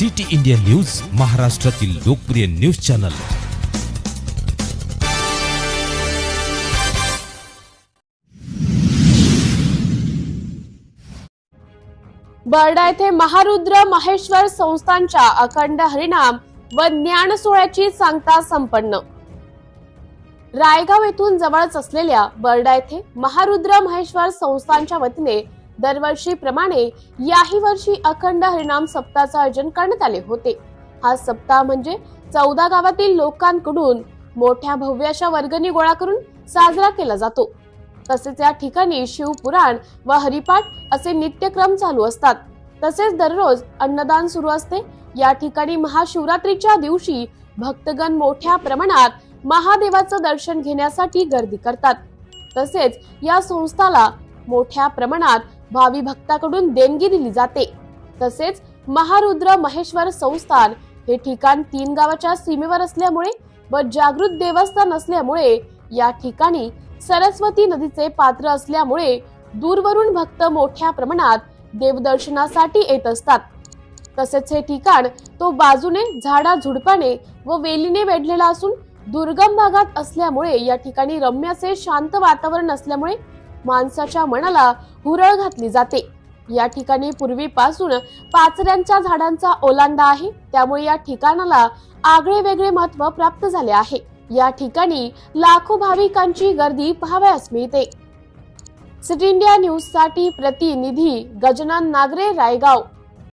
City India news महाराष्ट्रातील लोकप्रिय news channel. बर्डा येथे महारुद्र महेश्वर संस्थांच्या अखंड हरिनाम व ज्ञान सोहळ्याची सांगता संपन्न. रायगाव येथून जवळच असलेल्या बर्डा येथे महारुद्र महेश्वर संस्थांच्या वतीने दरवर्षीप्रमाणे याही वर्षी अखंड हरिनाम सप्ताहचं आयोजन करण्यात आले होते. हा सप्ताह म्हणजे चौदा गावातील लोकांकडून मोठ्या भव्य अशा वर्गणी गोळा करून साजरा केला जातो. तसेच या ठिकाणी शिवपुराण व हरिपाठ असे नित्यक्रम चालू असतात. तसेच दररोज अन्नदान सुरू असते. या ठिकाणी महाशिवरात्रीच्या दिवशी भक्तगण मोठ्या प्रमाणात महादेवाचं दर्शन घेण्यासाठी गर्दी करतात. तसेच या संस्थाला मोठ्या प्रमाणात भावी भक्ताकडून देणगी दिली जाते. तसेच महारुद्र महेश्वर संस्थान हे ठिकाण तीन गावाच्या सीमेवर असल्यामुळे व जागृत देवस्थान असल्यामुळे या ठिकाणी सरस्वती नदीचे पात्र असल्यामुळे दूरवरून भक्त मोठ्या प्रमाणात देवदर्शनासाठी येत असतात. तसेच हे ठिकाण तो बाजूने झाडा झुडपाने व वेलीने वेढलेला असून दुर्गम भागात असल्यामुळे या ठिकाणी रम्याचे शांत वातावरण असल्यामुळे माणसाच्या मनाला हुरळ घातली जाते. या ठिकाणी पूर्वीपासून पाचऱ्यांच्या झाडांचा ओलांडा आहे. त्यामुळे या ठिकाणाला आगळे वेगळे महत्त्व प्राप्त झाले आहे. या ठिकाणी लाखो भाविकांची गर्दी पाहावयास मिळते. सिटी इंडिया न्यूजसाठी प्रतिनिधी गजनान नागरे रायगाव.